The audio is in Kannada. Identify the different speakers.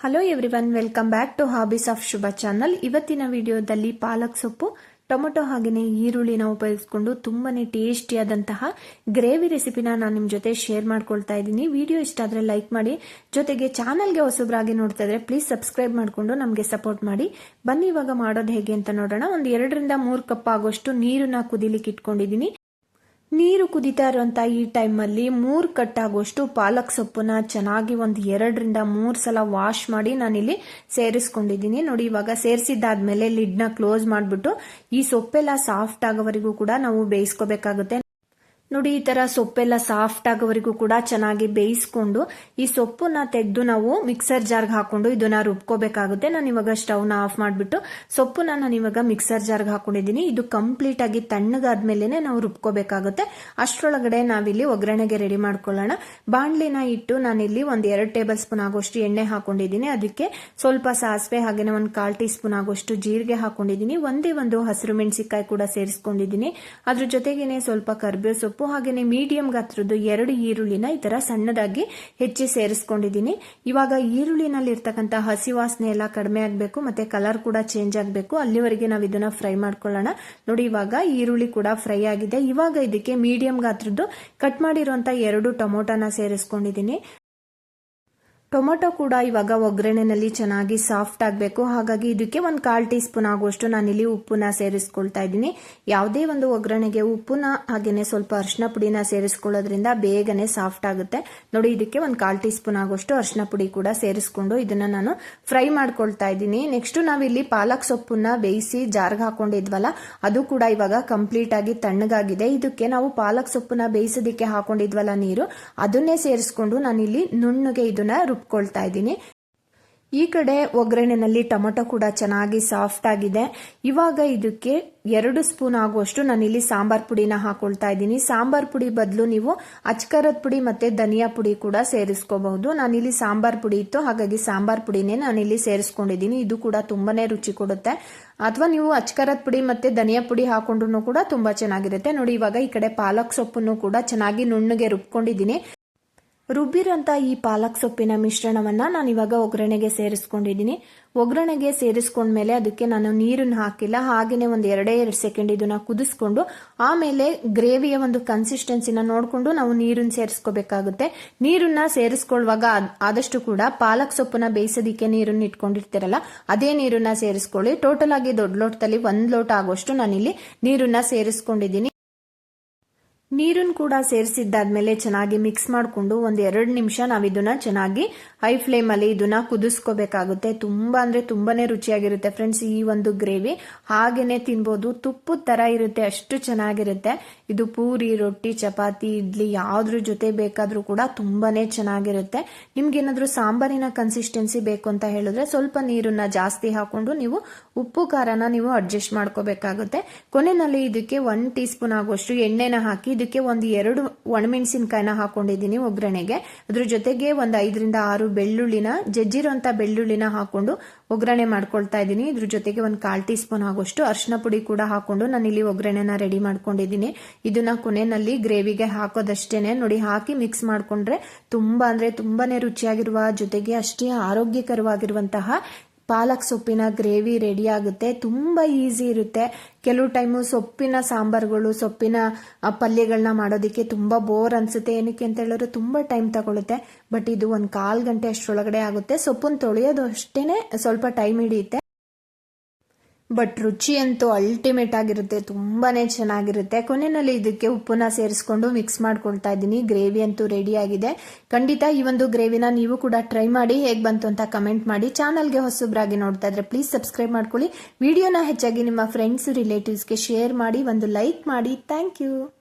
Speaker 1: Hello everyone welcome back to hobbies of Shubha channel ಇವತ್ತಿನ ವಿಡಿಯೋದಲ್ಲಿ ಪಾಲಕ್ ಸೊಪ್ಪು, ಟೊಮೊಟೊ ಹಾಗೆಯೇ ಈರುಳ್ಳಿನ ಉಪಯೋಗಿಸ್ಕೊಂಡು ತುಂಬಾನೇ ಟೇಸ್ಟಿಯಾದಂತಹ ಗ್ರೇವಿ ರೆಸಿಪಿನ ನಾನು ನಿಮ್ಮ ಜೊತೆ ಶೇರ್ ಮಾಡ್ಕೊಳ್ತಾ ಇದ್ದೀನಿ. ವಿಡಿಯೋ ಇಷ್ಟ ಆದರೆ ಲೈಕ್ ಮಾಡಿ. ಜೊತೆಗೆ ಚಾನಲ್ಗೆ ಹೊಸಬ್ರಾಗಿ ನೋಡ್ತಾ ಇದ್ರೆ ಪ್ಲೀಸ್ ಸಬ್ಸ್ಕ್ರೈಬ್ ಮಾಡಿಕೊಂಡು ನಮಗೆ ಸಪೋರ್ಟ್ ಮಾಡಿ. ಬನ್ನಿ ಇವಾಗ ಮಾಡೋದು ಹೇಗೆ ಅಂತ ನೋಡೋಣ. ಒಂದು ಎರಡರಿಂದ ಮೂರು ಕಪ್ ಆಗೋಷ್ಟು ನೀರನ್ನ ಕುದಿಲಿಕ್ಕೆ ಇಟ್ಕೊಂಡಿದ್ದೀನಿ. ನೀರು ಕುದಿತಾ ಇರುವಂತ ಈ ಟೈಮಲ್ಲಿ ಮೂರು ಕಟ್ಟಾಗುವಷ್ಟು ಪಾಲಕ್ ಸೊಪ್ಪನ್ನ ಚೆನ್ನಾಗಿ ಒಂದು ಎರಡರಿಂದ ಮೂರು ಸಲ ವಾಶ್ ಮಾಡಿ ನಾನಿಲ್ಲಿ ಸೇರಿಸ್ಕೊಂಡಿದ್ದೀನಿ. ನೋಡಿ, ಇವಾಗ ಸೇರಿಸಿದ್ದಾದ್ಮೇಲೆ ಲಿಡ್ನ ಕ್ಲೋಸ್ ಮಾಡಿಬಿಟ್ಟು ಈ ಸೊಪ್ಪೆಲ್ಲ ಸಾಫ್ಟ್ ಆಗೋವರೆಗೂ ಕೂಡ ನಾವು ಬೇಯಿಸ್ಕೋಬೇಕಾಗುತ್ತೆ. ನೋಡಿ, ಈ ತರ ಸೊಪ್ಪೆಲ್ಲ ಸಾಫ್ಟ್ ಆಗೋವರೆಗೂ ಕೂಡ ಚೆನ್ನಾಗಿ ಬೇಯಿಸ್ಕೊಂಡು ಈ ಸೊಪ್ಪನ್ನ ತೆಗೆದು ನಾವು ಮಿಕ್ಸರ್ ಜಾರ್ಗೆ ಹಾಕೊಂಡು ಇದನ್ನ ರುಬ್ಕೋಬೇಕಾಗುತ್ತೆ. ನಾನು ಇವಾಗ ಸ್ಟವ್ನ ಆಫ್ ಮಾಡಿಬಿಟ್ಟು ಸೊಪ್ಪನ್ನ ನಾನು ಇವಾಗ ಮಿಕ್ಸರ್ ಜಾರ್ಗೆ ಹಾಕೊಂಡಿದ್ದೀನಿ. ಇದು ಕಂಪ್ಲೀಟ್ ಆಗಿ ತಣ್ಣಗಾದ್ಮೇಲೆ ನಾವು ರುಬ್ಕೋಬೇಕಾಗುತ್ತೆ. ಅಷ್ಟರೊಳಗಡೆ ನಾವಿಲ್ಲಿ ಒಗ್ಗರಣೆಗೆ ರೆಡಿ ಮಾಡ್ಕೊಳ್ಳೋಣ. ಬಾಣ್ಲಿನ ಇಟ್ಟು ನಾನಿಲ್ಲಿ ಒಂದು ಎರಡು ಟೇಬಲ್ ಸ್ಪೂನ್ ಆಗೋಷ್ಟು ಎಣ್ಣೆ ಹಾಕೊಂಡಿದ್ದೀನಿ. ಅದಕ್ಕೆ ಸ್ವಲ್ಪ ಸಾಸಿವೆ ಹಾಗೆಯೇ ಒಂದು ಕಾಲ್ ಟೀ ಸ್ಪೂನ್ ಆಗೋಷ್ಟು ಜೀರಿಗೆ ಹಾಕೊಂಡಿದ್ದೀನಿ. ಒಂದೇ ಒಂದು ಹಸಿರು ಮೆಣಸಿಕಾಯಿ ಕೂಡ ಸೇರಿಸ್ಕೊಂಡಿದ್ದೀನಿ. ಅದ್ರ ಜೊತೆಗೇನೆ ಸ್ವಲ್ಪ ಕರ್ಬೇವು ಸೊಪ್ಪು ಹಾಗೆಯೇ ಮೀಡಿಯಂ ಗಾತ್ರದ್ದು ಎರಡು ಈರುಳ್ಳಿನ ಈ ತರ ಸಣ್ಣದಾಗಿ ಹೆಚ್ಚಿ ಸೇರಿಸ್ಕೊಂಡಿದ್ದೀನಿ. ಇವಾಗ ಈರುಳ್ಳಿನಲ್ಲಿ ಇರ್ತಕ್ಕಂಥ ಹಸಿ ವಾಸನೆ ಎಲ್ಲ ಕಡಿಮೆ ಆಗ್ಬೇಕು, ಮತ್ತೆ ಕಲರ್ ಕೂಡ ಚೇಂಜ್ ಆಗಬೇಕು. ಅಲ್ಲಿವರೆಗೆ ನಾವು ಇದನ್ನ ಫ್ರೈ ಮಾಡ್ಕೊಳ್ಳೋಣ. ನೋಡಿ, ಇವಾಗ ಈರುಳ್ಳಿ ಕೂಡ ಫ್ರೈ ಆಗಿದೆ. ಇವಾಗ ಇದಕ್ಕೆ ಮೀಡಿಯಂ ಗಾತ್ರದ್ದು ಕಟ್ ಮಾಡಿರುವಂತ ಎರಡು ಟೊಮೊಟೊನ ಸೇರಿಸ್ಕೊಂಡಿದ್ದೀನಿ. ಟೊಮೊಟೊ ಕೂಡ ಇವಾಗ ಒಗ್ಗರಣೆನಲ್ಲಿ ಚೆನ್ನಾಗಿ ಸಾಫ್ಟ್ ಆಗಬೇಕು. ಹಾಗಾಗಿ ಇದಕ್ಕೆ ಒಂದು ಕಾಲ್ ಟೀ ಸ್ಪೂನ್ ಆಗುವಷ್ಟು ಇಲ್ಲಿ ಉಪ್ಪನ್ನ ಸೇರಿಸ್ಕೊಳ್ತಾ ಇದ್ದೀನಿ. ಯಾವುದೇ ಒಂದು ಒಗ್ಗರಣೆಗೆ ಉಪ್ಪನ್ನ ಹಾಗೇನೆ ಸ್ವಲ್ಪ ಅರಿಶಿನ ಪುಡಿನ ಸೇರಿಸ್ಕೊಳ್ಳೋದ್ರಿಂದ ಬೇಗನೆ ಸಾಫ್ಟ್ ಆಗುತ್ತೆ. ನೋಡಿ, ಇದಕ್ಕೆ ಒಂದು ಕಾಲ್ ಟೀ ಸ್ಪೂನ್ ಆಗುವಷ್ಟು ಅರಿಶಿನ ಪುಡಿ ಕೂಡ ಸೇರಿಸ್ಕೊಂಡು ಇದನ್ನ ನಾನು ಫ್ರೈ ಮಾಡ್ಕೊಳ್ತಾ ಇದ್ದೀನಿ. ನೆಕ್ಸ್ಟ್ ನಾವಿಲ್ಲಿ ಪಾಲಕ್ ಸೊಪ್ಪನ್ನ ಬೇಯಿಸಿ ಜಾರ್ಗೆ ಹಾಕೊಂಡಿದ್ವಲ್ಲ, ಅದು ಕೂಡ ಇವಾಗ ಕಂಪ್ಲೀಟ್ ಆಗಿ ತಣ್ಣಗಾಗಿದೆ. ಇದಕ್ಕೆ ನಾವು ಪಾಲಕ್ ಸೊಪ್ಪನ್ನ ಬೇಯಿಸೋದಕ್ಕೆ ಹಾಕೊಂಡಿದ್ವಲ್ಲ ನೀರು, ಅದನ್ನೇ ಸೇರಿಸ್ಕೊಂಡು ನಾನಿಲ್ಲಿ ನುಣ್ಣಗೆ ಇದನ್ನ ರುಬ್ಕೊಳ್ತಾ ಇದ್ದೀನಿ. ಈ ಕಡೆ ಒಗ್ಗರಣೆನಲ್ಲಿ ಟೊಮೊಟೊ ಕೂಡ ಚೆನ್ನಾಗಿ ಸಾಫ್ಟ್ ಆಗಿದೆ. ಇವಾಗ ಇದಕ್ಕೆ ಎರಡು ಸ್ಪೂನ್ ಆಗುವಷ್ಟು ನಾನಿಲ್ಲಿ ಸಾಂಬಾರ್ ಪುಡಿನ ಹಾಕೊಳ್ತಾ ಇದ್ದೀನಿ. ಸಾಂಬಾರ್ ಪುಡಿ ಬದಲು ನೀವು ಅಚ್ಕರದ ಪುಡಿ ಮತ್ತೆ ಧನಿಯಾ ಪುಡಿ ಕೂಡ ಸೇರಿಸ್ಕೋಬಹುದು. ನಾನಿಲ್ಲಿ ಸಾಂಬಾರ್ ಪುಡಿ ಇತ್ತು, ಹಾಗಾಗಿ ಸಾಂಬಾರ್ ಪುಡಿನೇ ನಾನಿಲ್ಲಿ ಸೇರಿಸ್ಕೊಂಡಿದ್ದೀನಿ. ಇದು ಕೂಡ ತುಂಬಾನೇ ರುಚಿ ಕೊಡುತ್ತೆ. ಅಥವಾ ನೀವು ಅಚ್ಕರದ ಪುಡಿ ಮತ್ತೆ ಧನಿಯಾ ಪುಡಿ ಹಾಕೊಂಡ್ರು ಕೂಡ ತುಂಬಾ ಚೆನ್ನಾಗಿರುತ್ತೆ. ನೋಡಿ, ಇವಾಗ ಈ ಕಡೆ ಪಾಲಕ್ ಸೊಪ್ಪನ್ನು ಕೂಡ ಚೆನ್ನಾಗಿ ನುಣ್ಣಗೆ ರುಬ್ಕೊಂಡಿದ್ದೀನಿ. ರುಬ್ಬಿರೋಂಥ ಈ ಪಾಲಕ್ ಸೊಪ್ಪಿನ ಮಿಶ್ರಣವನ್ನ ನಾನು ಇವಾಗ ಒಗ್ಗರಣೆಗೆ ಸೇರಿಸ್ಕೊಂಡಿದ್ದೀನಿ. ಒಗ್ಗರಣೆಗೆ ಸೇರಿಸ್ಕೊಂಡ್ಮೇಲೆ ಅದಕ್ಕೆ ನಾನು ನೀರನ್ನು ಹಾಕಿಲ್ಲ. ಹಾಗೆಯೇ ಒಂದು ಎರಡೇ ಎರಡು ಸೆಕೆಂಡ್ ಇದನ್ನ ಕುದಿಸ್ಕೊಂಡು, ಆಮೇಲೆ ಗ್ರೇವಿಯ ಒಂದು ಕನ್ಸಿಸ್ಟೆನ್ಸಿನ ನೋಡಿಕೊಂಡು ನಾವು ನೀರನ್ನು ಸೇರಿಸ್ಕೋಬೇಕಾಗುತ್ತೆ. ನೀರನ್ನ ಸೇರಿಸ್ಕೊಳ್ಳುವಾಗ ಆದಷ್ಟು ಕೂಡ ಪಾಲಕ್ ಸೊಪ್ಪನ್ನ ಬೇಯಿಸೋದಿಕ್ಕೆ ನೀರನ್ನು ಇಟ್ಕೊಂಡಿರ್ತೀರಲ್ಲ, ಅದೇ ನೀರನ್ನ ಸೇರಿಸ್ಕೊಳ್ಳಿ. ಟೋಟಲ್ ಆಗಿ ದೊಡ್ಡ ಲೋಟದಲ್ಲಿ ಒಂದ್ ಲೋಟ ಆಗೋಷ್ಟು ನಾನಿಲ್ಲಿ ನೀರನ್ನ ಸೇರಿಸ್ಕೊಂಡಿದ್ದೀನಿ. ನೀರನ್ನು ಕೂಡ ಸೇರಿಸಿದ್ದಾದ್ಮೇಲೆ ಚೆನ್ನಾಗಿ ಮಿಕ್ಸ್ ಮಾಡಿಕೊಂಡು ಒಂದು ಎರಡು ನಿಮಿಷ ನಾವು ಇದನ್ನ ಚೆನ್ನಾಗಿ ಹೈ ಫ್ಲೇಮ್ ಅಲ್ಲಿ ಇದನ್ನ ಕುದಿಸ್ಕೋಬೇಕಾಗುತ್ತೆ. ತುಂಬಾ ಅಂದ್ರೆ ತುಂಬಾನೇ ರುಚಿಯಾಗಿರುತ್ತೆ ಫ್ರೆಂಡ್ಸ್ ಈ ಒಂದು ಗ್ರೇವಿ ಹಾಗೇನೆ ತಿನ್ಬೋದು. ತುಪ್ಪದ ತರ ಇರುತ್ತೆ, ಅಷ್ಟು ಚೆನ್ನಾಗಿರುತ್ತೆ. ಇದು ಪೂರಿ, ರೊಟ್ಟಿ, ಚಪಾತಿ, ಇಡ್ಲಿ ಯಾವ್ದ್ರ ಜೊತೆ ಬೇಕಾದರೂ ಕೂಡ ತುಂಬಾನೇ ಚೆನ್ನಾಗಿರುತ್ತೆ. ನಿಮ್ಗೆ ಏನಾದ್ರು ಸಾಂಬಾರಿನ ಕನ್ಸಿಸ್ಟೆನ್ಸಿ ಬೇಕು ಅಂತ ಹೇಳಿದ್ರೆ ಸ್ವಲ್ಪ ನೀರನ್ನ ಜಾಸ್ತಿ ಹಾಕೊಂಡು ನೀವು ಉಪ್ಪು, ಖಾರನ ನೀವು ಅಡ್ಜಸ್ಟ್ ಮಾಡ್ಕೋಬೇಕಾಗುತ್ತೆ. ಕೊನೆಯಲ್ಲಿ ಇದಕ್ಕೆ ಒನ್ ಟೀ ಸ್ಪೂನ್ ಆಗುವಷ್ಟು ಎಣ್ಣೆನ ಹಾಕಿ ಇದಕ್ಕೆ ಒಂದು ಎರಡು ಒಣಮೆಣಸಿನಕಾಯಿನ ಹಾಕೊಂಡಿದ್ದೀನಿ ಒಗ್ಗರಣೆಗೆ. ಅದ್ರ ಜೊತೆಗೆ ಒಂದು ಐದರಿಂದ ಆರು ಬೆಳ್ಳುಳ್ಳಿನ ಜಜ್ಜಿರುವಂತ ಬೆಳ್ಳುಳ್ಳಿನ ಹಾಕೊಂಡು ಒಗ್ಗರಣೆ ಮಾಡ್ಕೊಳ್ತಾ ಇದ್ದೀನಿ. ಇದ್ರ ಜೊತೆಗೆ ಒಂದು ಕಾಲ್ ಟೀ ಸ್ಪೂನ್ ಆಗೋಷ್ಟು ಅರ್ಶಿನ ಪುಡಿ ಕೂಡ ಹಾಕೊಂಡು ನಾನು ಇಲ್ಲಿ ಒಗ್ಗರಣೆನ ರೆಡಿ ಮಾಡ್ಕೊಂಡಿದ್ದೀನಿ. ಇದನ್ನ ಕೊನೆಯಲ್ಲಿ ಗ್ರೇವಿಗೆ ಹಾಕೋದಷ್ಟೇನೆ. ನೋಡಿ, ಹಾಕಿ ಮಿಕ್ಸ್ ಮಾಡ್ಕೊಂಡ್ರೆ ತುಂಬಾ ಅಂದ್ರೆ ತುಂಬಾನೇ ರುಚಿಯಾಗಿರುವ ಜೊತೆಗೆ ಅಷ್ಟೇ ಆರೋಗ್ಯಕರವಾಗಿರುವಂತಹ ಪಾಲಕ್ ಸೊಪ್ಪಿನ ಗ್ರೇವಿ ರೆಡಿ ಆಗುತ್ತೆ. ತುಂಬ ಈಸಿ ಇರುತ್ತೆ. ಕೆಲವು ಟೈಮು ಸೊಪ್ಪಿನ ಸಾಂಬಾರ್ಗಳು, ಸೊಪ್ಪಿನ ಪಲ್ಯಗಳನ್ನ ಮಾಡೋದಕ್ಕೆ ತುಂಬ ಬೋರ್ ಅನಿಸುತ್ತೆ. ಏನಕ್ಕೆ ಅಂತ ಹೇಳಿದ್ರೆ ತುಂಬ ಟೈಮ್ ತಗೊಳುತ್ತೆ. ಬಟ್ ಇದು ಒಂದು ಕಾಲು ಗಂಟೆ ಅಷ್ಟರೊಳಗಡೆ ಆಗುತ್ತೆ. ಸೊಪ್ಪನ್ನು ತೊಳೆಯೋದು ಅಷ್ಟೇ ಸ್ವಲ್ಪ ಟೈಮ್ ಹಿಡಿಯುತ್ತೆ. ಬಟ್ ರುಚಿ ಅಂತೂ ಅಲ್ಟಿಮೇಟ್ ಆಗಿರುತ್ತೆ, ತುಂಬಾನೇ ಚೆನ್ನಾಗಿರುತ್ತೆ. ಕೊನೆಯಲ್ಲಿ ಇದಕ್ಕೆ ಉಪ್ಪನ್ನ ಸೇರಿಸ್ಕೊಂಡು ಮಿಕ್ಸ್ ಮಾಡ್ಕೊಳ್ತಾ ಇದ್ದೀನಿ. ಗ್ರೇವಿ ಅಂತೂ ರೆಡಿ ಆಗಿದೆ. ಖಂಡಿತ ಈ ಒಂದು ಗ್ರೇವಿನ ನೀವು ಕೂಡ ಟ್ರೈ ಮಾಡಿ, ಹೇಗೆ ಬಂತು ಅಂತ ಕಮೆಂಟ್ ಮಾಡಿ. ಚಾನಲ್ಗೆ ಹೊಸಬ್ರಾಗಿ ನೋಡ್ತಾ ಇದ್ರೆ ಪ್ಲೀಸ್ ಸಬ್ಸ್ಕ್ರೈಬ್ ಮಾಡ್ಕೊಳ್ಳಿ. ವಿಡಿಯೋನ ಹೆಚ್ಚಾಗಿ ನಿಮ್ಮ ಫ್ರೆಂಡ್ಸ್ ರಿಲೇಟಿವ್ಸ್ಗೆ ಶೇರ್ ಮಾಡಿ, ಒಂದು ಲೈಕ್ ಮಾಡಿ. Thank you